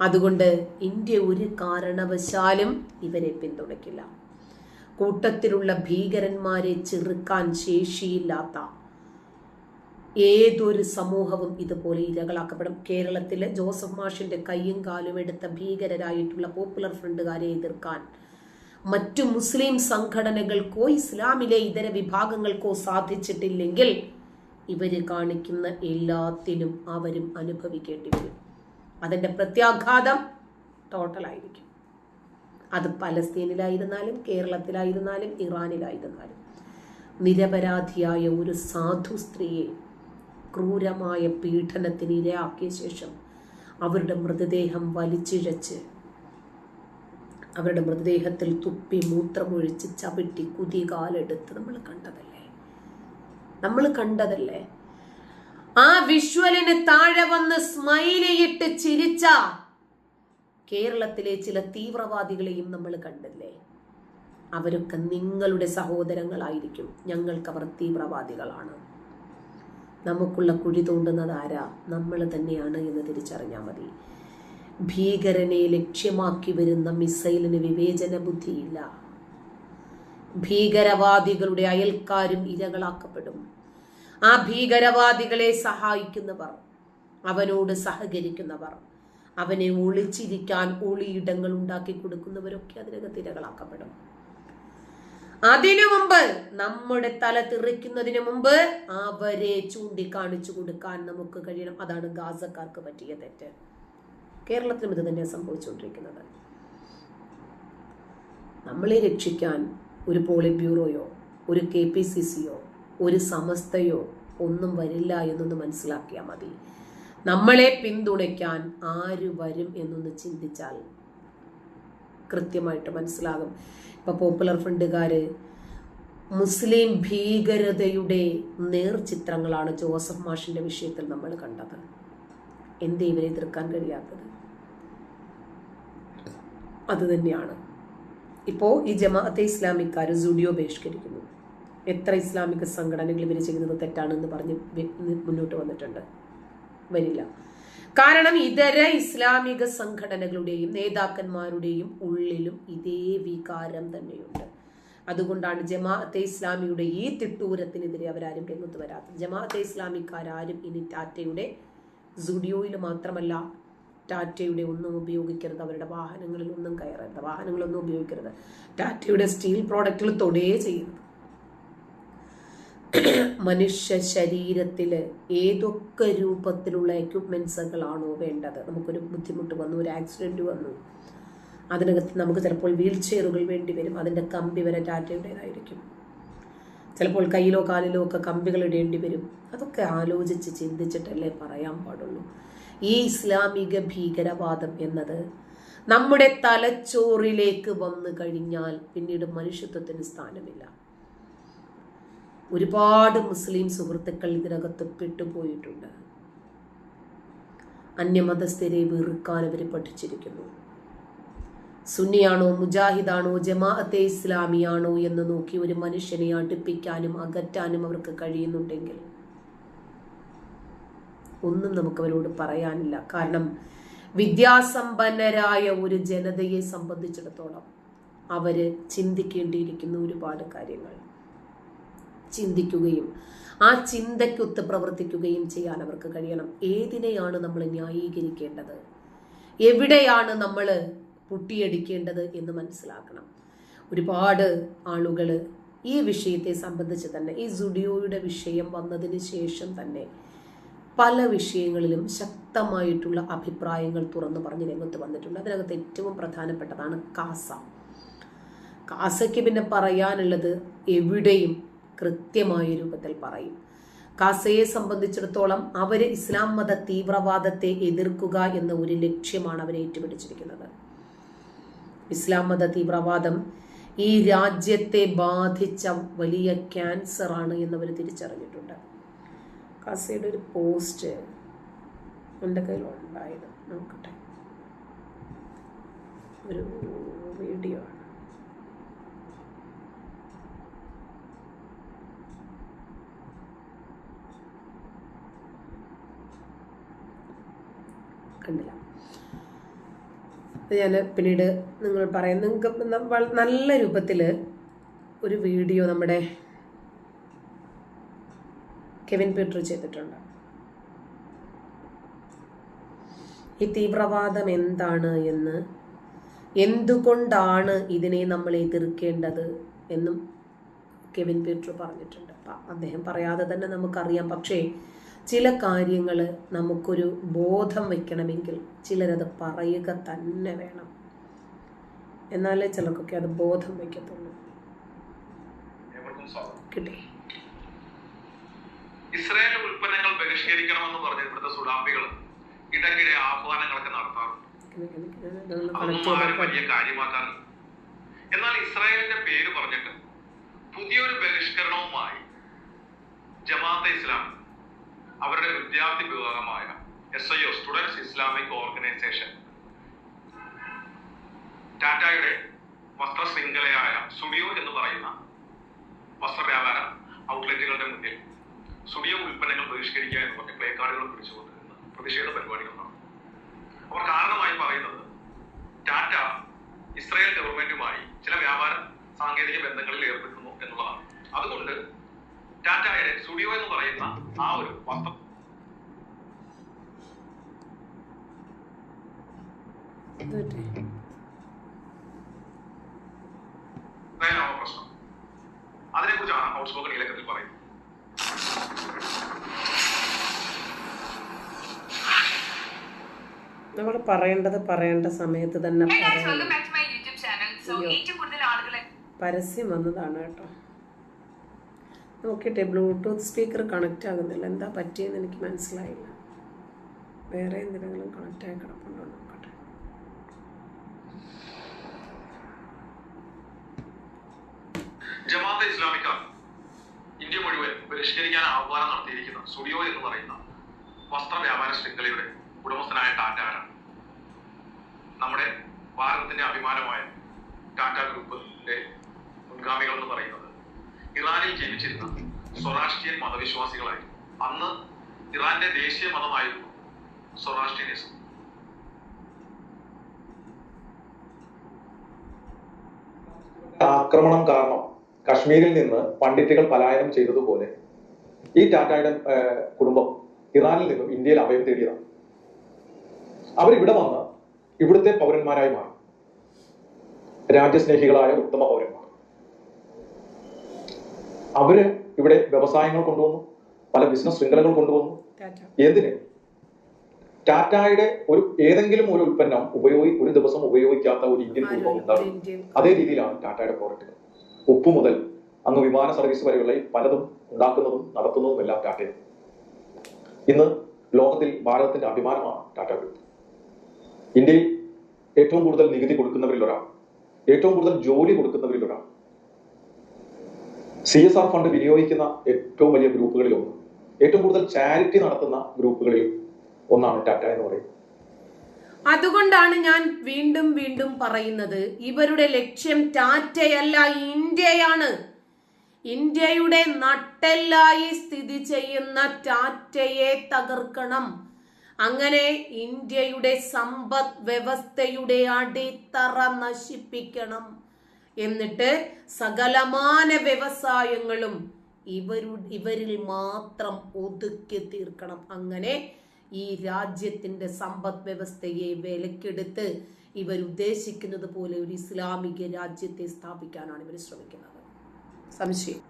അതുകൊണ്ട് ഇന്ത്യ ഒരു കാരണവശാലും ഇവരെ പിന്തുണയ്ക്കില്ല. കൂട്ടത്തിലുള്ള ഭീകരന്മാരെ ചെറുക്കാൻ ശേഷിയില്ലാത്ത ഏതൊരു സമൂഹവും ഇതുപോലെ ഇരകളാക്കപ്പെടും. കേരളത്തിലെ ജോസഫ് മാഷിന്റെ കൈയും കാലും എടുത്ത ഭീകരരായിട്ടുള്ള പോപ്പുലർ ഫ്രണ്ടുകാരെ എതിർക്കാൻ മറ്റു മുസ്ലിം സംഘടനകൾക്കോ ഇസ്ലാമിലെ ഇതര വിഭാഗങ്ങൾക്കോ സാധിച്ചിട്ടില്ലെങ്കിൽ ഇവർ കാണിക്കുന്ന എല്ലാത്തിനും അവരും അനുഭവിക്കേണ്ടി വരും. അതിന്റെ പ്രത്യാഘാതം ടോട്ടലായിരിക്കും അത് പലസ്തീനിലായിരുന്നാലും കേരളത്തിലായിരുന്നാലും ഇറാനിലായിരുന്നാലും. നിരപരാധിയായ ഒരു സാധു സ്ത്രീയെ ക്രൂരമായ പീഡനത്തിന് ഇരയാക്കിയ ശേഷം അവരുടെ മൃതദേഹം വലിച്ചിഴച്ച് അവരുടെ മൃതദേഹത്തിൽ തുപ്പി മൂത്രമൊഴിച്ച് ചവിട്ടി കുതികാലെടുത്ത് നമ്മൾ കണ്ടതല്ലേ? നമ്മൾ കണ്ടതല്ലേ? ആ വിഷ്വലിന് താഴെ വന്ന് സ്മൈലിയിട്ട് ചിരിച്ച കേരളത്തിലെ ചില തീവ്രവാദികളെയും നമ്മൾ കണ്ടില്ലേ? അവരൊക്കെ നിങ്ങളുടെ സഹോദരങ്ങളായിരിക്കും. ഞങ്ങൾക്ക് അവർ തീവ്രവാദികളാണ്. നമുക്കുള്ള കുഴി തോണ്ടുന്നത് ആരാ? നമ്മൾ തന്നെയാണ് എന്ന് തിരിച്ചറിഞ്ഞാൽ മതി. ഭീകരനെ ലക്ഷ്യമാക്കി വരുന്ന മിസൈലിന് വിവേചന ബുദ്ധിയില്ല. ഭീകരവാദികളുടെ അയൽക്കാരും ഇരകളാക്കപ്പെടും. ആ ഭീകരവാദികളെ സഹായിക്കുന്നവർ അവനോട് സഹകരിക്കുന്നവർ അവനെ ഒളിച്ചിരിക്കാൻ ഒളിയിടങ്ങൾ ഉണ്ടാക്കി കൊടുക്കുന്നവരൊക്കെ അതിനകത്ത് ഇരകളാക്കപ്പെടും. അതിനു മുമ്പ് നമ്മുടെ തല തെറിക്കുന്നതിന് മുമ്പ് അവരെ ചൂണ്ടിക്കാണിച്ചു കൊടുക്കാൻ നമുക്ക് കഴിയണം. അതാണ് ഗാസക്കാർക്ക് പറ്റിയ തെറ്റ്. കേരളത്തിലും ഇത് തന്നെ സംഭവിച്ചുകൊണ്ടിരിക്കുന്നത്. നമ്മളെ രക്ഷിക്കാൻ ഒരു പോളിറ്റ് ബ്യൂറോയോ ഒരു കെ പി സി സിയോ ഒരു സമസ്തയോ ഒന്നും വരില്ല എന്നൊന്ന് മനസ്സിലാക്കിയാൽ മതി. നമ്മളെ പിന്തുണയ്ക്കാൻ ആര് വരും എന്നൊന്ന് ചിന്തിച്ചാൽ കൃത്യമായിട്ട് മനസ്സിലാകും. ഇപ്പൊ പോപ്പുലർ ഫ്രണ്ടുകാര് മുസ്ലിം ഭീകരതയുടെ നേർചിത്രങ്ങളാണ് ജോസഫ് മാഷിന്റെ വിഷയത്തിൽ നമ്മൾ കണ്ടത്. എന്ത് ഇവരെ എതിർക്കാൻ കഴിയാത്തത്? അത് തന്നെയാണ്. ഇപ്പോൾ ഈ ജമാഅത്തെ ഇസ്ലാമിക്കാർ സുഡിയോ ബഹിഷ്കരിക്കുന്നു. എത്ര ഇസ്ലാമിക സംഘടനകൾ ഇവർ ചെയ്യുന്നത് തെറ്റാണെന്ന് പറഞ്ഞ് മുന്നോട്ട് വന്നിട്ടുണ്ട്. വരില്ല. കാരണം ഇതര ഇസ്ലാമിക സംഘടനകളുടെയും നേതാക്കന്മാരുടെയും ഉള്ളിലും ഇതേ വികാരം തന്നെയുണ്ട്. അതുകൊണ്ടാണ് ജമാഅത്തെ ഇസ്ലാമിയുടെ ഈ തിട്ടൂരത്തിനെതിരെ അവരാരും രംഗത്ത് വരാത്തത്. ജമാഅത്തെ ഇസ്ലാമിക്കാരും ഇനി ടാറ്റയുടെ സുഡിയോയിൽ മാത്രമല്ല ടാറ്റയുടെ ഒന്നും ഉപയോഗിക്കരുത് അവരുടെ വാഹനങ്ങളിൽ ഒന്നും കയറരുത് വാഹനങ്ങളൊന്നും ഉപയോഗിക്കരുത്. ടാറ്റയുടെ സ്റ്റീൽ പ്രോഡക്റ്റുകൾ തൊടേ ചെയ്യരുത് മനുഷ്യ ശരീരത്തിൽ ഏതൊക്കെ രൂപത്തിലുള്ള എക്യുപ്മെൻസുകളാണോ വേണ്ടത്? നമുക്കൊരു ബുദ്ധിമുട്ട് വന്നു ഒരു ആക്സിഡന്റ് വന്നു. അതിനകത്ത് നമുക്ക് ചിലപ്പോൾ വീൽ ചെയറുകൾ വേണ്ടി വരും. അതിന്റെ കമ്പി വരെ ടാറ്റയുടേതായിരിക്കും. ചിലപ്പോൾ കയ്യിലോ കാലിലോ ഒക്കെ കമ്പികൾ ഇടേണ്ടി വരും. അതൊക്കെ ആലോചിച്ച് ചിന്തിച്ചിട്ടല്ലേ പറയാൻ പാടുള്ളൂ. ഈ ഇസ്ലാമിക ഭീകരവാദം എന്നത് നമ്മുടെ തലച്ചോറിലേക്ക് വന്നു കഴിഞ്ഞാൽ പിന്നീട് മനുഷ്യത്വത്തിന് സ്ഥാനമില്ല. ഒരുപാട് മുസ്ലിം സുഹൃത്തുക്കൾ ഇതിനകത്ത് പെട്ടുപോയിട്ടുണ്ട്. അന്യമതസ്ഥരെ വെറുക്കാൻ അവർ പഠിച്ചിരിക്കുന്നു. സുന്നിയാണോ മുജാഹിദാണോ ജമാഅത്തെ ഇസ്ലാമിയാണോ എന്ന് നോക്കി ഒരു മനുഷ്യനെ അടുപ്പിക്കാനും അകറ്റാനും അവർക്ക് കഴിയുന്നുണ്ടെങ്കിൽ ഒന്നും നമുക്ക് അവരോട് പറയാനില്ല. കാരണം വിദ്യാസമ്പന്നരായ ഒരു ജനതയെ സംബന്ധിച്ചിടത്തോളം അവർ ചിന്തിക്കേണ്ടിയിരിക്കുന്ന ഒരുപാട് കാര്യങ്ങൾ. ചിന്തിക്കുകയും ആ ചിന്തയ്ക്കൊത്ത് പ്രവർത്തിക്കുകയും ചെയ്യാൻ അവർക്ക് കഴിയണം. ഏതിനെയാണ് നമ്മൾ ന്യായീകരിക്കേണ്ടത്? എവിടെയാണ് നമ്മൾ പൊട്ടിയടിക്കേണ്ടത് എന്ന് മനസ്സിലാക്കണം. ഒരുപാട് ആളുകൾ ഈ വിഷയത്തെ സംബന്ധിച്ച് തന്നെ ഈ സുഡിയോയുടെ വിഷയം വന്നതിന് ശേഷം തന്നെ പല വിഷയങ്ങളിലും ശക്തമായിട്ടുള്ള അഭിപ്രായങ്ങൾ തുറന്നു പറഞ്ഞ് രംഗത്ത് വന്നിട്ടുണ്ട്. അതിനകത്ത് ഏറ്റവും പ്രധാനപ്പെട്ടതാണ് കാസ. കാസയ്ക്ക് പിന്നെ പറയാനുള്ളത് എവിടെയും കൃത്യമായ രൂപത്തിൽ പറയും. കാസയെ സംബന്ധിച്ചിടത്തോളം അവർ ഇസ്ലാം മത തീവ്രവാദത്തെ എതിർക്കുക എന്ന ഒരു ലക്ഷ്യമാണ് അവർ ഏറ്റുപിടിച്ചിരിക്കുന്നത്. ഇസ്ലാം മത തീവ്രവാദം ഈ രാജ്യത്തെ ബാധിച്ച വലിയ ക്യാൻസർ ആണ് എന്നവർ തിരിച്ചറിഞ്ഞിട്ടുണ്ട്. കാസയുടെ ഒരു പോസ്റ്റ് എന്റെ കയ്യിലുണ്ടായത് നോക്കട്ടെ. ഒരു വീഡിയോ ആണ്. കണ്ടില്ല ഞാൻ പിന്നീട് നിങ്ങൾ പറയാം. നിങ്ങൾക്ക് നല്ല രൂപത്തിൽ ഒരു വീഡിയോ നമ്മുടെ കെവിൻ പീറ്റർ ചെയ്തിട്ടുണ്ട്. ഈ തീവ്രവാദം എന്താണ് എന്ന് എന്തുകൊണ്ടാണ് ഇതിനെ നമ്മൾ എതിർക്കേണ്ടത് എന്നും കെവിൻ പീറ്റർ പറഞ്ഞിട്ടുണ്ട്. അദ്ദേഹം പറയാതെ തന്നെ നമുക്കറിയാം. പക്ഷേ ചില കാര്യങ്ങൾ നമുക്കൊരു ബോധം വയ്ക്കണമെങ്കിൽ ചിലരത് പറയുക തന്നെ വേണം. എന്നാലേ ചിലർക്കൊക്കെ അത് ബോധം വയ്ക്കത്തുള്ളൂ കിട്ടി. ഇസ്രായേൽ ഉൽപ്പന്നങ്ങൾ ബഹിഷ്കരിക്കണമെന്ന് പറഞ്ഞ ഇവിടുത്തെ സുഡാമ്പികൾ ഇടയ്ക്കിടെ ആഹ്വാനങ്ങളൊക്കെ നടത്താറുണ്ട്. ഇതൊന്ന് അതൊന്നും ആരും വലിയ കാര്യമാക്കാറില്ല എന്നാൽ ഇസ്രായേലിന്റെ പേര് പറഞ്ഞിട്ട് പുതിയൊരു ബഹിഷ്കരണവുമായി ജമാഅത്തെ ഇസ്ലാം അവരുടെ വിദ്യാർത്ഥി വിഭാഗമായ S I O students Islamic organisation ടാറ്റയുടെ വസ്ത്ര ശൃംഖലയായ സുഡിയോ എന്ന് പറയുന്ന വസ്ത്ര വ്യാപാര ഔട്ട്ലെറ്റുകളുടെ മുന്നിൽ സുഡിയോ ഉൽപ്പന്നങ്ങൾ ബഹിഷ്കരിക്കുക എന്ന് പറഞ്ഞ പ്ലേ കാർഡുകൾ പിടിച്ചുകൊണ്ടിരുന്ന പ്രതിഷേധ പരിപാടികൾ നടന്നു അവർ കാരണമായി പറയുന്നത് ടാറ്റ ഇസ്രായേൽ ഗവൺമെന്റുമായി ചില വ്യാപാര സാങ്കേതിക ബന്ധങ്ങളിൽ ഏർപ്പെടുന്നു എന്നുള്ളതാണ് അതുകൊണ്ട് ടാറ്റയുടെ സ്റ്റുഡിയോ എന്ന് പറയുന്ന ആ ഒരു പത്രം പ്രശ്നം. അതിനെക്കുറിച്ചാണ് ഔട്ട്സ്പോക്കൺ ഈ ലേഖനത്തിൽ പറയുന്നത്. നമ്മൾ പറയേണ്ടത് പറയേണ്ട സമയത്ത് തന്നെ പരസ്യം വന്നതാണ് കേട്ടോ. നോക്കിട്ടെ ബ്ലൂടൂത്ത് സ്പീക്കർ കണക്റ്റ് ആകുന്നില്ല. എന്താ പറ്റിയെന്ന് എനിക്ക് മനസ്സിലായില്ല. വേറെ എന്തെങ്കിലും കണക്റ്റ് ആയി കിടപ്പുണ്ടോ നോക്കട്ടെ. ജമാഅത്തെ ഇസ്ലാമിക്കാർ ഇന്ത്യ മുഴുവൻ ബഹിഷ്കരിക്കാൻ ആഹ്വാനം നടത്തിയിരിക്കുന്ന. സുഡിയോ എന്ന് പറയുന്ന വസ്ത്ര വ്യാപാര ശൃംഖലയുടെ ഉടമസ്ഥനായ ടാറ്റ ആരാണ്? നമ്മുടെ ഭാരതത്തിന്റെ അഭിമാനമായ ടാറ്റ ഗ്രൂപ്പിന്റെ മുൻഗാമികൾ എന്ന് പറയുന്നത് ഇറാനിൽ ജീവിച്ചിരുന്ന സൊറാഷ്ട്രിയൻ മതവിശ്വാസികളായിരുന്നു അന്ന് ഇറാന്റെ ദേശീയ മതമായിരുന്നു സൊറാഷ്ട്രിയനിസം ആക്രമണം കാരണം കശ്മീരിൽ നിന്ന് പണ്ഡിറ്റുകൾ പലായനം ചെയ്തതുപോലെ ഈ ടാറ്റയുടെ കുടുംബം ഇറാനിൽ നിന്നും ഇന്ത്യയിൽ അഭയം തേടിയതാണ്. അവരിവിടെ വന്ന് ഇവിടുത്തെ പൗരന്മാരായി മാറി. രാജ്യസ്നേഹികളായ ഉത്തമ പൗരന്മാർ. അവർ ഇവിടെ വ്യവസായങ്ങൾ കൊണ്ടുവന്നു പല ബിസിനസ് ശൃംഖലകൾ കൊണ്ടുവന്നു. എന്തിന്? ടാറ്റയുടെ ഒരു ഏതെങ്കിലും ഒരു ഉൽപ്പന്നം ഉപയോഗി ഒരു ദിവസം ഉപയോഗിക്കാത്ത ഒരു ഇന്ത്യൻ കുടുംബം ഉണ്ടാകും. അതേ രീതിയിലാണ് ടാറ്റയുടെ പ്രോഡക്റ്റുകൾ ഉപ്പ് മുതൽ അങ്ങ് വിമാന സർവീസ് വരെയുള്ള പലതും ഉണ്ടാക്കുന്നതും നടത്തുന്നതും എല്ലാം ടാറ്റയാണ് ഇന്ന് ലോകത്തിൽ ഭാരതത്തിന്റെ അഭിമാനമാണ് ടാറ്റ ഗ്രൂപ്പ് ഇന്ത്യയിൽ ഏറ്റവും കൂടുതൽ നികുതി കൊടുക്കുന്നവരിൽ ഒരാൾ ഏറ്റവും കൂടുതൽ ജോലി കൊടുക്കുന്നവരിൽ സി എസ് ആർ ഫണ്ട് വിനിയോഗിക്കുന്ന ഏറ്റവും വലിയ ഗ്രൂപ്പുകളിൽ ഒന്ന്. ഏറ്റവും കൂടുതൽ ചാരിറ്റി നടത്തുന്ന ഗ്രൂപ്പുകളിൽ ഒന്നാണ് ടാറ്റ എന്ന് പറയുന്നത്. അതുകൊണ്ടാണ് ഞാൻ വീണ്ടും വീണ്ടും പറയുന്നത് ഇവരുടെ ലക്ഷ്യം ടാറ്റയല്ല ഇന്ത്യയാണ്. ഇന്ത്യയുടെ നട്ടെല്ലായി സ്ഥിതി ചെയ്യുന്ന ടാറ്റയെ തകർക്കണം. അങ്ങനെ ഇന്ത്യയുടെ സമ്പദ് വ്യവസ്ഥയുടെ അടിത്തറ നശിപ്പിക്കണം. എന്നിട്ട് സകലമാന വ്യവസായങ്ങളും ഇവരു ഇവരിൽ മാത്രം ഒതുക്കി തീർക്കണം. അങ്ങനെ ഈ രാജ്യത്തിന്റെ സമ്പദ് വ്യവസ്ഥയെ വിലക്കെടുത്ത് ഇവരുദ്ദേശിക്കുന്നത് പോലെ ഒരു ഇസ്ലാമിക രാജ്യത്തെ സ്ഥാപിക്കാനാണ് ഇവർ ശ്രമിക്കുന്നത്. സംശയം.